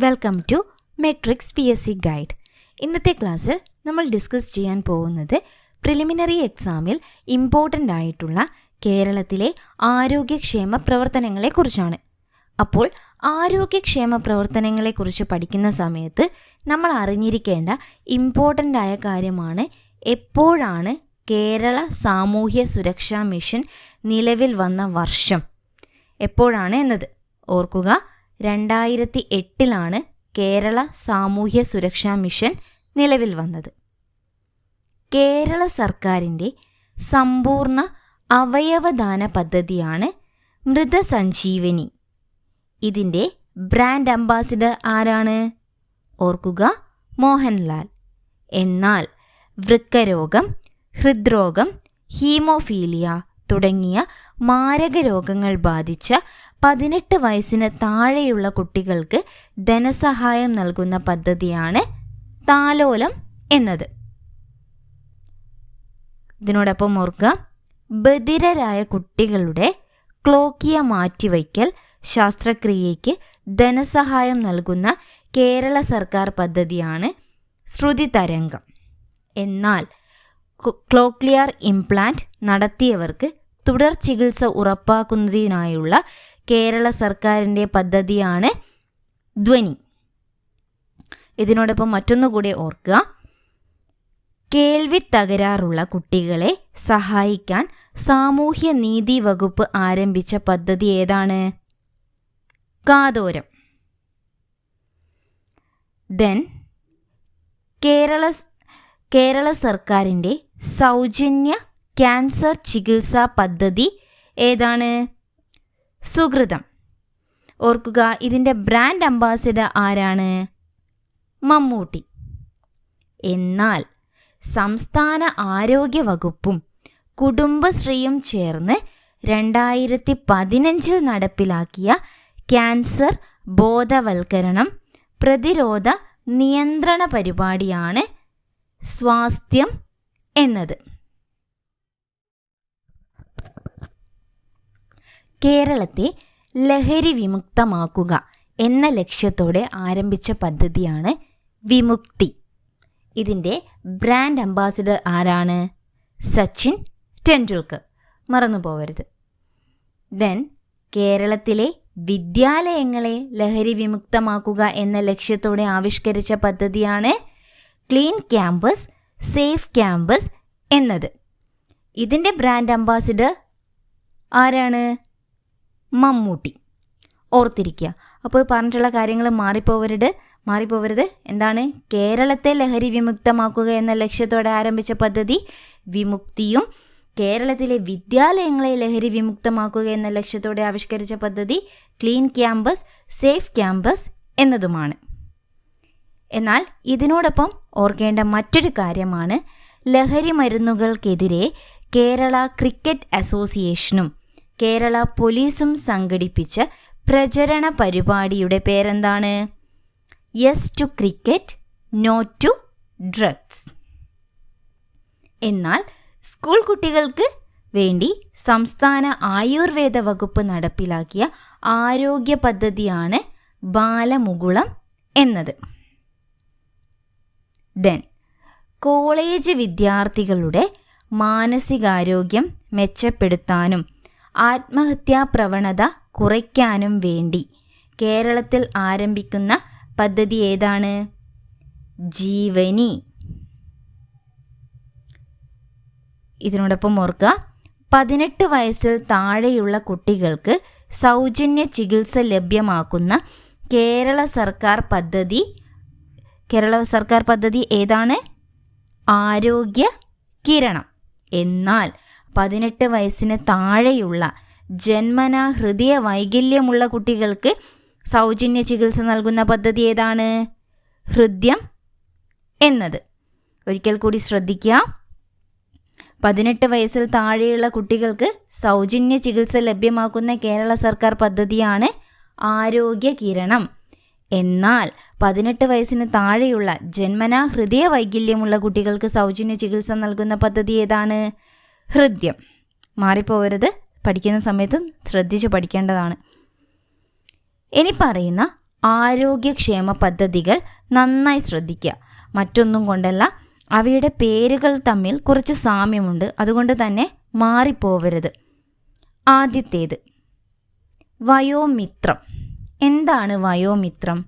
Welcome to Metrics P S C guide ഇന്നത്തെ ക്ലാസ്സിൽ നമ്മൾ ഡിസ്കസ് ചെയ്യാൻ പോകുന്നത് പ്രിലിമിനറി എക്സാമിൽ ഇമ്പോർട്ടന്റ് ആയിട്ടുള്ള കേരളത്തിലെ ആരോഗ്യക്ഷേമ പ്രവർത്തനങ്ങളെക്കുറിച്ചാണ് അപ്പോൾ ആരോഗ്യക്ഷേമ പ്രവർത്തനങ്ങളെക്കുറിച്ച് പഠിക്കുന്ന സമയത്ത് നമ്മൾ അറിഞ്ഞിരിക്കേണ്ട ഇമ്പോർട്ടന്റ് ആയ കാര്യമാണ് എപ്പോഴാണ് കേരള സാമൂഹ്യ സുരക്ഷാ മിഷൻ നിലവിൽ വന്ന വർഷം. എപ്പോഴാണ് എന്നത്? ഓർക്കുക രണ്ടായിരത്തി എട്ടിലാണ് കേരള സാമൂഹ്യ സുരക്ഷാ മിഷൻ നിലവിൽ വന്നത്. കേരള സർക്കാരിന്റെ സമ്പൂർണ അവയവദാന പദ്ധതിയാണ് മൃതസഞ്ജീവനി. ഇതിന്റെ ബ്രാൻഡ് അംബാസിഡർ ആരാണ്? ഓർക്കുക മോഹൻലാൽ. എന്നാൽ വൃക്കരോഗം ഹൃദ്രോഗം ഹീമോഫീലിയ തുടങ്ങിയ മാരക രോഗങ്ങൾ ബാധിച്ച പതിനെട്ട് വയസ്സിന് താഴെയുള്ള കുട്ടികൾക്ക് ധനസഹായം നൽകുന്ന പദ്ധതിയാണ് താലോലം എന്നത്. ഇതിനോടൊപ്പം ഓർക്കുക ബധിരരായ കുട്ടികളുടെ ക്ലോക്കിയ മാറ്റിവയ്ക്കൽ ശാസ്ത്രക്രിയയ്ക്ക് ധനസഹായം നൽകുന്ന കേരള സർക്കാർ പദ്ധതിയാണ് ശ്രുതി തരംഗം. എന്നാൽ ക്ലോക്ലിയർ ഇംപ്ലാന്റ് നടത്തിയവർക്ക് തുടർ ചികിത്സ ഉറപ്പാക്കുന്നതിനായുള്ള കേരള സർക്കാരിന്റെ പദ്ധതിയാണ് ധ്വനി. ഇതിനോടൊപ്പം മറ്റൊന്നുകൂടി ഓർക്കുക. കേൾവി തകരാറുള്ള കുട്ടികളെ സഹായിക്കാൻ സാമൂഹ്യ നീതി വകുപ്പ് ആരംഭിച്ച പദ്ധതി ഏതാണ്? കാതോരം. ദെൻ കേരള കേരള സർക്കാരിന്റെ സൗജന്യ ക്യാൻസർ ചികിത്സാ പദ്ധതി ഏതാണ്? സുഹൃതം. ഓർക്കുക ഇതിന്റെ ബ്രാൻഡ് അംബാസിഡർ ആരാണ്? മമ്മൂട്ടി. എന്നാൽ സംസ്ഥാന ആരോഗ്യ വകുപ്പും കുടുംബശ്രീയും ചേർന്ന് രണ്ടായിരത്തി പതിനഞ്ചിൽ നടപ്പിലാക്കിയ ക്യാൻസർ ബോധവൽക്കരണം പ്രതിരോധ നിയന്ത്രണ പരിപാടിയാണ് സ്വാസ്ഥ്യം എന്നത്. കേരളത്തെ ലഹരി വിമുക്തമാക്കുക എന്ന ലക്ഷ്യത്തോടെ ആരംഭിച്ച പദ്ധതിയാണ് വിമുക്തി. ഇതിന്റെ ബ്രാൻഡ് അംബാസിഡർ ആരാണ്? സച്ചിൻ ടെണ്ടുൽക്കർ. മറന്നു പോവരുത് ദെൻ കേരളത്തിലെ വിദ്യാലയങ്ങളെ ലഹരി വിമുക്തമാക്കുക എന്ന ലക്ഷ്യത്തോടെ ആവിഷ്കരിച്ച പദ്ധതിയാണ് ക്ലീൻ ക്യാമ്പസ് സേഫ് ക്യാമ്പസ് എന്നത്. ഇതിന്റെ ബ്രാൻഡ് അംബാസിഡർ ആരാണ്? മമ്മൂട്ടി. ഓർത്തിരിക്കുക. അപ്പോൾ പറഞ്ഞിട്ടുള്ള കാര്യങ്ങൾ മാറിപ്പോവരുത്. മാറിപ്പോവരുത്. എന്താണ്? കേരളത്തെ ലഹരി വിമുക്തമാക്കുക എന്ന ലക്ഷ്യത്തോടെ ആരംഭിച്ച പദ്ധതി വിമുക്തിയും കേരളത്തിലെ വിദ്യാലയങ്ങളെ ലഹരി വിമുക്തമാക്കുക എന്ന ലക്ഷ്യത്തോടെ ആവിഷ്കരിച്ച പദ്ധതി ക്ലീൻ ക്യാമ്പസ് സേഫ് ക്യാമ്പസ് എന്നതുമാണ്. എന്നാൽ ഇതിനോടൊപ്പം ഓർക്കേണ്ട മറ്റൊരു കാര്യമാണ് ലഹരി മരുന്നുകൾക്കെതിരെ കേരള ക്രിക്കറ്റ് അസോസിയേഷനും കേരള പോലീസും സംഘടിപ്പിച്ച പ്രചരണ പരിപാടിയുടെ പേരെന്താണ്? Yes to cricket no to drugs എന്നാൽ സ്കൂൾ കുട്ടികൾക്ക് വേണ്ടി സംസ്ഥാന ആയുർവേദ വകുപ്പ് നടപ്പിലാക്കിയ ആരോഗ്യ പദ്ധതിയാണ് ബാലമുകുളം എന്നത്. ദെൻ കോളേജ് വിദ്യാർത്ഥികളുടെ മാനസികാരോഗ്യം മെച്ചപ്പെടുത്താനും ആത്മഹത്യാ പ്രവണത കുറയ്ക്കാനും വേണ്ടി കേരളത്തിൽ ആരംഭിക്കുന്ന പദ്ധതി ഏതാണ്? ജീവനി. ഇതിനോടൊപ്പം ഓർക്കുക പതിനെട്ട് വയസ്സിൽ താഴെയുള്ള കുട്ടികൾക്ക് സൗജന്യ ചികിത്സ ലഭ്യമാക്കുന്ന കേരള സർക്കാർ പദ്ധതി കേരള സർക്കാർ പദ്ധതി ഏതാണ്? ആരോഗ്യ കിരണം. എന്നാൽ പതിനെട്ട് വയസ്സിന് താഴെയുള്ള ജന്മന ഹൃദയ വൈകല്യമുള്ള കുട്ടികൾക്ക് സൗജന്യ ചികിത്സ നൽകുന്ന പദ്ധതി ഏതാണ്? ഹൃദ്യം എന്നത്. ഒരിക്കൽ കൂടി ശ്രദ്ധിക്കുക. പതിനെട്ട് വയസ്സിൽ താഴെയുള്ള കുട്ടികൾക്ക് സൗജന്യ ചികിത്സ ലഭ്യമാക്കുന്ന കേരള സർക്കാർ പദ്ധതിയാണ് ആരോഗ്യ കിരണം എന്നാൽ പതിനെട്ട് വയസ്സിന് താഴെയുള്ള ജന്മനാ ഹൃദയ വൈകല്യമുള്ള കുട്ടികൾക്ക് സൗജന്യ ചികിത്സ നൽകുന്ന പദ്ധതി ഏതാണ്? ഹൃദ്യം. മാറിപ്പോവരുത്. പഠിക്കുന്ന സമയത്ത് ശ്രദ്ധിച്ച് പഠിക്കേണ്ടതാണ്. ഇനി പറയുന്ന ആരോഗ്യക്ഷേമ പദ്ധതികൾ നന്നായി ശ്രദ്ധിക്കുക. മറ്റൊന്നും കൊണ്ടല്ല അവയുടെ പേരുകൾ തമ്മിൽ കുറച്ച് സാമ്യമുണ്ട്. അതുകൊണ്ട് തന്നെ മാറിപ്പോവരുത്. ആദ്യത്തേത് വയോമിത്രം. എന്താണ് വയോമിത്രം?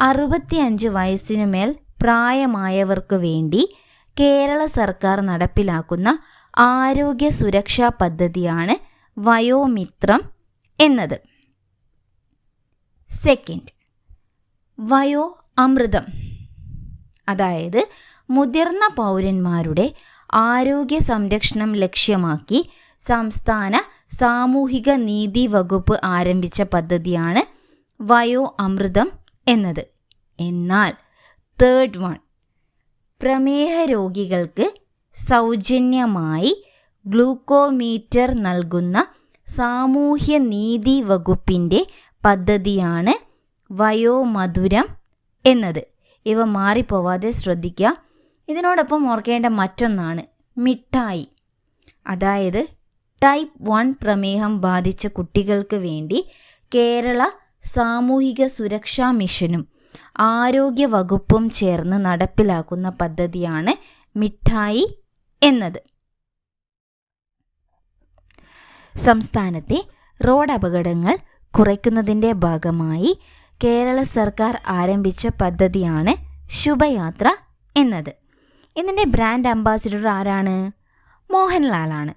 അറുപത്തിയഞ്ച് വയസ്സിനു മേൽ പ്രായമായവർക്ക് വേണ്ടി കേരള സർക്കാർ നടപ്പിലാക്കുന്ന ആരോഗ്യ സുരക്ഷാ പദ്ധതിയാണ് വയോമിത്രം എന്നത്. സെക്കൻഡ് വയോ അമൃതം അതായത് മുതിർന്ന പൗരന്മാരുടെ ആരോഗ്യ സംരക്ഷണം ലക്ഷ്യമാക്കി സംസ്ഥാന സാമൂഹിക നീതി വകുപ്പ് ആരംഭിച്ച പദ്ധതിയാണ് വയോ അമൃതം എന്നത്. എന്നാൽ തേർഡ് വൺ പ്രമേഹ രോഗികൾക്ക് സൗജന്യമായി ഗ്ലൂക്കോമീറ്റർ നൽകുന്ന സാമൂഹ്യ നീതി വകുപ്പിന്റെ പദ്ധതിയാണ് വയോമധുരം എന്നത്. ഇവ മാറിപ്പോവാതെ ശ്രദ്ധിക്കുക ഇതിനോടൊപ്പം ഓർക്കേണ്ട മറ്റൊന്നാണ് മിഠായി. അതായത് ടൈപ്പ് വൺ പ്രമേഹം ബാധിച്ച കുട്ടികൾക്ക് വേണ്ടി കേരള സാമൂഹിക സുരക്ഷാ മിഷനും ആരോഗ്യ വകുപ്പും ചേർന്ന് നടപ്പിലാക്കുന്ന പദ്ധതിയാണ് മിഠായി എന്നത്. സംസ്ഥാനത്തെ റോഡ് അപകടങ്ങൾ കുറയ്ക്കുന്നതിന്റെ ഭാഗമായി കേരള സർക്കാർ ആരംഭിച്ച പദ്ധതിയാണ് ശുഭയാത്ര എന്നത്. ഇതിന്റെ ബ്രാൻഡ് അംബാസിഡർ ആരാണ്? മോഹൻലാലാണ്.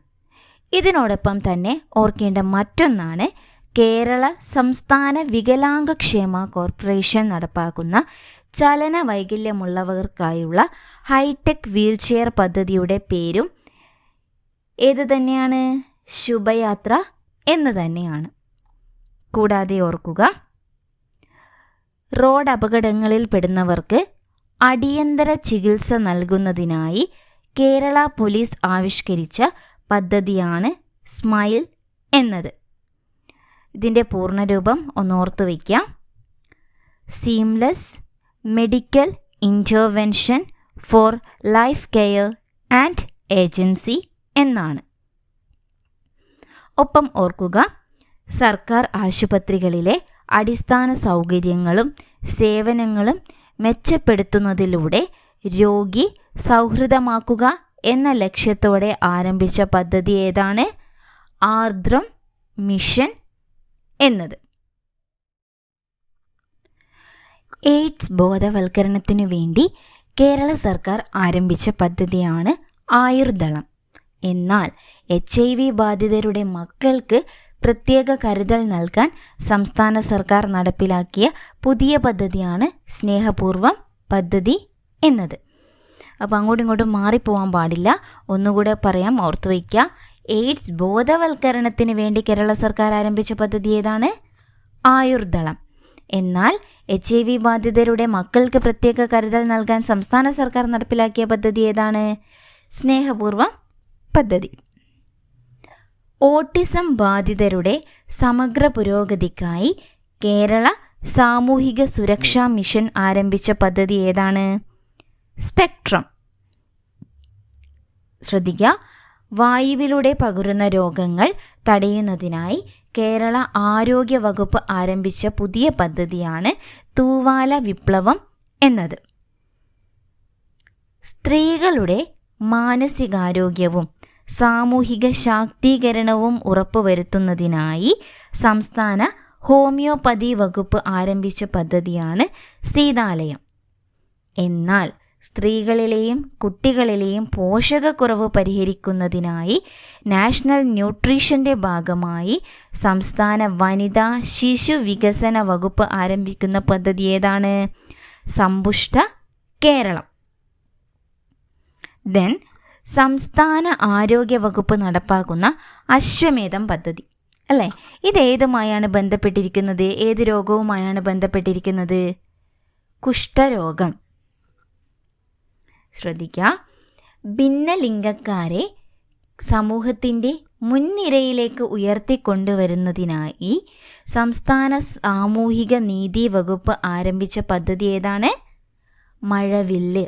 ഇതിനോടൊപ്പം തന്നെ ഓർക്കേണ്ട മറ്റൊന്നാണ് കേരള സംസ്ഥാന വികലാംഗക്ഷേമ കോർപ്പറേഷൻ നടപ്പാക്കുന്ന ചലന വൈകല്യമുള്ളവർക്കായുള്ള ഹൈടെക് വീൽചെയർ പദ്ധതിയുടെ പേരും ഏത് തന്നെയാണ്? ശുഭയാത്ര എന്ന് തന്നെയാണ്. കൂടാതെ ഓർക്കുക റോഡ് അപകടങ്ങളിൽ പെടുന്നവർക്ക് അടിയന്തര ചികിത്സ നൽകുന്നതിനായി കേരള പോലീസ് ആവിഷ്കരിച്ച പദ്ധതിയാണ് സ്മൈൽ എന്നത്. ഇതിന്റെ പൂർണരൂപം ഒന്നോർത്ത് വയ്ക്കാം. Seamless medical intervention for life care and agency എന്നാണ്. ഒപ്പം ഓർക്കുക സർക്കാർ ആശുപത്രികളിലെ അടിസ്ഥാന സൗകര്യങ്ങളും സേവനങ്ങളും മെച്ചപ്പെടുത്തുന്നതിലൂടെ രോഗി സൗഹൃദമാക്കുക എന്ന ലക്ഷ്യത്തോടെ ആരംഭിച്ച പദ്ധതി ഏതാണ്? ആർദ്രം മിഷൻ എന്നത്. എയ്ഡ്സ് ബോധവൽക്കരണത്തിനു വേണ്ടി കേരള സർക്കാർ ആരംഭിച്ച പദ്ധതിയാണ് ആയുർദളം. എന്നാൽ എച്ച് ഐ വി ബാധിതരുടെ മക്കൾക്ക് പ്രത്യേക കരുതൽ നൽകാൻ സംസ്ഥാന സർക്കാർ നടപ്പിലാക്കിയ പുതിയ പദ്ധതിയാണ് സ്നേഹപൂർവം പദ്ധതി എന്നത്. അപ്പോൾ അങ്ങോട്ടും ഇങ്ങോട്ടും മാറിപ്പോവാൻ പാടില്ല. ഒന്നുകൂടെ പറയാം ഓർത്തു വയ്ക്കുക. എയ്ഡ്സ് ബോധവൽക്കരണത്തിന് വേണ്ടി കേരള സർക്കാർ ആരംഭിച്ച പദ്ധതി ഏതാണ്? ആയുർദളം. എന്നാൽ എച്ച് ഐ വി ബാധിതരുടെ മക്കൾക്ക് പ്രത്യേക കരുതൽ നൽകാൻ സംസ്ഥാന സർക്കാർ നടപ്പിലാക്കിയ പദ്ധതി ഏതാണ്? സ്നേഹപൂർവം പദ്ധതി. ഓട്ടിസം ബാധിതരുടെ സമഗ്ര പുരോഗതിക്കായി കേരള സാമൂഹിക സുരക്ഷാ മിഷൻ ആരംഭിച്ച പദ്ധതി ഏതാണ്? സ്പെക്ട്രം. ശ്രദ്ധിക്കുക വായുവിലൂടെ പകരുന്ന രോഗങ്ങൾ തടയുന്നതിനായി കേരള ആരോഗ്യ വകുപ്പ് ആരംഭിച്ച പുതിയ പദ്ധതിയാണ് തൂവാല വിപ്ലവം എന്നത്. സ്ത്രീകളുടെ മാനസികാരോഗ്യവും സാമൂഹിക ശാക്തീകരണവും ഉറപ്പുവരുത്തുന്നതിനായി സംസ്ഥാന ഹോമിയോപ്പതി വകുപ്പ് ആരംഭിച്ച പദ്ധതിയാണ് സീതാലയം. എന്നാൽ സ്ത്രീകളിലെയും കുട്ടികളിലെയും പോഷകക്കുറവ് പരിഹരിക്കുന്നതിനായി നാഷണൽ ന്യൂട്രീഷന്റെ ഭാഗമായി സംസ്ഥാന വനിതാ ശിശു വികസന വകുപ്പ് ആരംഭിക്കുന്ന പദ്ധതി ഏതാണ്? സമ്പുഷ്ട കേരളം. ദെൻ സംസ്ഥാന ആരോഗ്യ വകുപ്പ് നടപ്പാക്കുന്ന അശ്വമേധം പദ്ധതി. അല്ലേ? ഇത് ഏതുമായാണ് ബന്ധപ്പെട്ടിരിക്കുന്നത്? ഏത് രോഗവുമായാണ് ബന്ധപ്പെട്ടിരിക്കുന്നത്? കുഷ്ഠരോഗം. ശ്രദ്ധിക്കുക ഭിന്നലിംഗക്കാരെ സമൂഹത്തിന്റെ മുൻനിരയിലേക്ക് ഉയർത്തിക്കൊണ്ടുവരുന്നതിനായി സംസ്ഥാന സാമൂഹിക നീതി വകുപ്പ് ആരംഭിച്ച പദ്ധതി ഏതാണ്? മഴവില്ല്.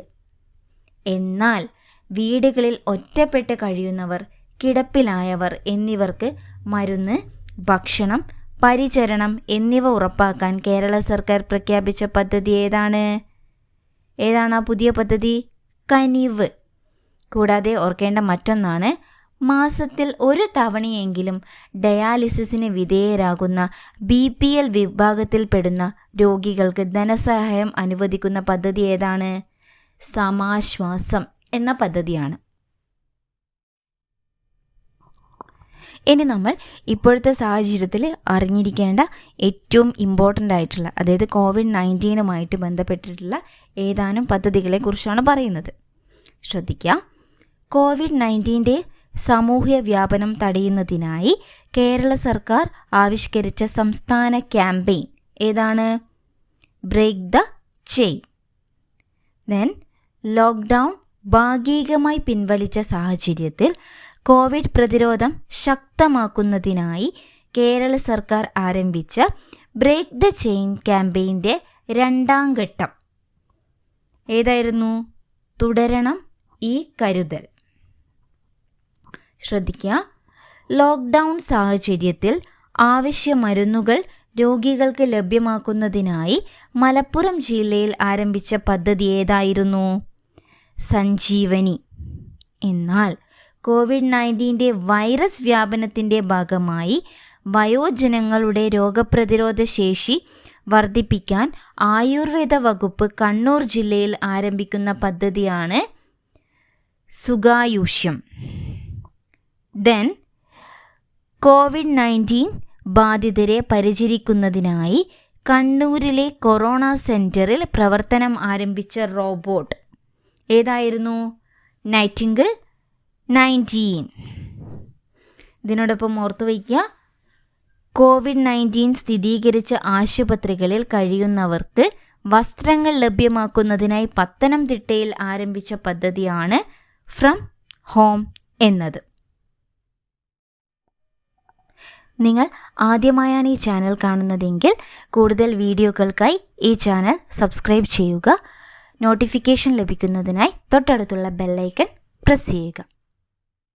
എന്നാൽ വീടുകളിൽ ഒറ്റപ്പെട്ട് കഴിയുന്നവർ കിടപ്പിലായവർ എന്നിവർക്ക് മരുന്ന് ഭക്ഷണം പരിചരണം എന്നിവ ഉറപ്പാക്കാൻ കേരള സർക്കാർ പ്രഖ്യാപിച്ച പദ്ധതി ഏതാണ്? ഏതാണ് ആ പുതിയ പദ്ധതി? കനിവ്. കൂടാതെ ഓർക്കേണ്ട മറ്റൊന്നാണ് മാസത്തിൽ ഒരു തവണയെങ്കിലും ഡയാലിസിസിന് വിധേയരാകുന്ന ബി പി എൽ വിഭാഗത്തിൽപ്പെടുന്ന രോഗികൾക്ക് ധനസഹായം അനുവദിക്കുന്ന പദ്ധതി ഏതാണ്? സമാശ്വാസം എന്ന പദ്ധതിയാണ്. ഇനി നമ്മൾ ഇപ്പോഴത്തെ സാഹചര്യത്തിൽ അറിഞ്ഞിരിക്കേണ്ട ഏറ്റവും ഇമ്പോർട്ടന്റ് ആയിട്ടുള്ള അതായത് കോവിഡ് നയന്റീനുമായിട്ട് ബന്ധപ്പെട്ടിട്ടുള്ള ഏതാനും പദ്ധതികളെക്കുറിച്ചാണ് പറയുന്നത്. ശ്രദ്ധിക്കുക കോവിഡ് നയന്റീന്റെ സാമൂഹ്യ വ്യാപനം തടയുന്നതിനായി കേരള സർക്കാർ ആവിഷ്കരിച്ച സംസ്ഥാന ക്യാമ്പയിൻ ഏതാണ്? Break the chain then lockdown ഭാഗികമായി പിൻവലിച്ച സാഹചര്യത്തിൽ കോവിഡ് പ്രതിരോധം ശക്തമാക്കുന്നതിനായി കേരള സർക്കാർ ആരംഭിച്ച ബ്രേക്ക് ദ ചെയിൻ ക്യാമ്പയിന്റെ രണ്ടാം ഘട്ടം. ഏതായിരുന്നു? തുടരണം ഈ കരുതൽ. ശ്രദ്ധിക്കുക. ലോക്ക്ഡൗൺ സാഹചര്യത്തിൽ ആവശ്യ മരുന്നുകൾ രോഗികൾക്ക് ലഭ്യമാക്കുന്നതിനായി മലപ്പുറം ജില്ലയിൽ ആരംഭിച്ച പദ്ധതി ഏതായിരുന്നു? സഞ്ജീവനി. എന്നാൽ കോവിഡ് നയന്റീന്റെ വൈറസ് വ്യാപനത്തിന്റെ ഭാഗമായി വയോജനങ്ങളുടെ രോഗപ്രതിരോധ ശേഷി വർദ്ധിപ്പിക്കാൻ ആയുർവേദ വകുപ്പ് കണ്ണൂർ ജില്ലയിൽ ആരംഭിക്കുന്ന പദ്ധതിയാണ് സുഖായുഷ്യം. ദെൻ കോവിഡ് നയന്റീൻ ബാധിതരെ പരിചരിക്കുന്നതിനായി കണ്ണൂരിലെ കൊറോണ സെന്ററിൽ പ്രവർത്തനം ആരംഭിച്ച റോബോട്ട്. ഏതായിരുന്നു? Nightingale nineteen. ഇതിനോടൊപ്പം ഓർത്തു വയ്ക്കുക കോവിഡ് നയന്റീൻ സ്ഥിരീകരിച്ച ആശുപത്രികളിൽ കഴിയുന്നവർക്ക് വസ്ത്രങ്ങൾ ലഭ്യമാക്കുന്നതിനായി പത്തനംതിട്ടയിൽ ആരംഭിച്ച പദ്ധതിയാണ് ഫ്രം ഹോം എന്നത്. നിങ്ങൾ ആദ്യമായാണ് ഈ ചാനൽ കാണുന്നതെങ്കിൽ കൂടുതൽ വീഡിയോകൾക്കായി ഈ ചാനൽ സബ്സ്ക്രൈബ് ചെയ്യുക നോട്ടിഫിക്കേഷൻ ലഭിക്കുന്നതിനായി തൊട്ടടുത്തുള്ള ബെല്ലൈക്കൺ പ്രസ് ചെയ്യുക.